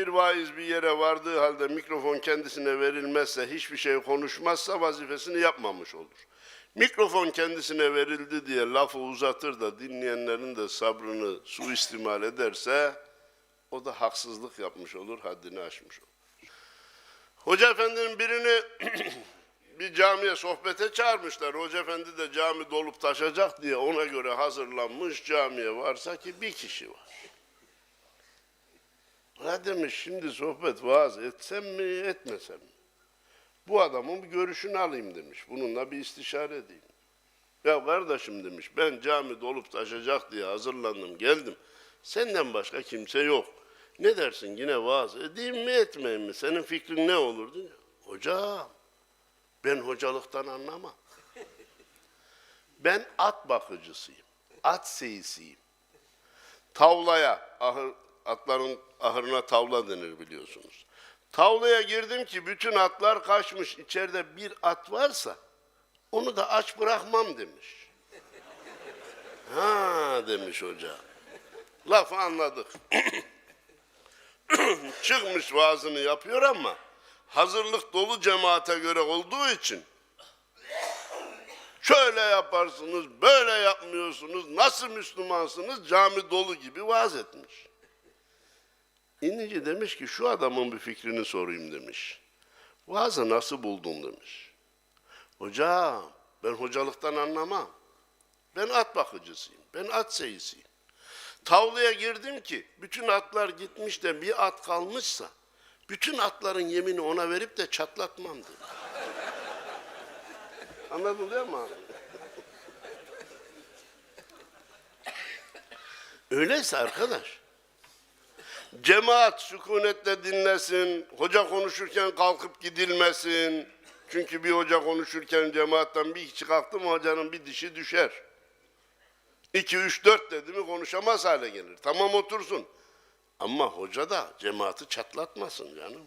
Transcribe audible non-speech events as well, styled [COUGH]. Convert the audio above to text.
Bir vaiz bir yere vardığı halde mikrofon kendisine verilmezse, hiçbir şey konuşmazsa vazifesini yapmamış olur. Mikrofon kendisine verildi diye lafı uzatır da dinleyenlerin de sabrını suistimal ederse o da haksızlık yapmış olur, haddini aşmış olur. Hoca efendinin birini [CLEARS THROAT] bir camiye sohbete çağırmışlar. Hoca efendi de cami dolup taşacak diye ona göre hazırlanmış camiye varsa ki bir kişi var. Ha demiş şimdi sohbet vaaz etsem mi etmesem mi? Bu adamın bir görüşünü alayım demiş. Bununla bir istişare edeyim. Ya kardeşim demiş ben cami dolup taşacak diye hazırlandım geldim. Senden başka kimse yok. Ne dersin yine vaaz edeyim mi etmeyeyim mi? Senin fikrin ne olur diye. Hocam ben hocalıktan anlamam. [LAUGHS] Ben at bakıcısıyım. At seyisiyim. Tavlaya, ahır, atların ahırına tavla denir biliyorsunuz. Tavlaya girdim ki bütün atlar kaçmış. İçeride bir at varsa onu da aç bırakmam demiş. Ha demiş hoca. Lafı anladık. [CLEARS THROAT] Çıkmış vaazını yapıyor ama hazırlık dolu cemaate göre olduğu için şöyle yaparsınız, böyle yapmıyorsunuz, nasıl Müslümansınız cami dolu gibi vaaz etmiş. İnince demiş ki şu adamın bir fikrini sorayım demiş. Vaazı nasıl buldun demiş. Hocam ben hocalıktan anlamam. Ben at bakıcısıyım. Ben at seyisiyim. Tavlaya girdim ki bütün atlar gitmiş de bir at kalmışsa bütün atların yemini ona verip de çatlatmam dedim. Anladın değil mi abi? Öyleyse arkadaş, cemaat sükunetle dinlesin, hoca konuşurken kalkıp gidilmesin. Çünkü bir hoca konuşurken cemaatten bir kişi kalktı mı hocanın bir dişi düşer. İki, üç, dört dedi mi konuşamaz hale gelir. Tamam otursun. Ama hoca da cemaati çatlatmasın canım.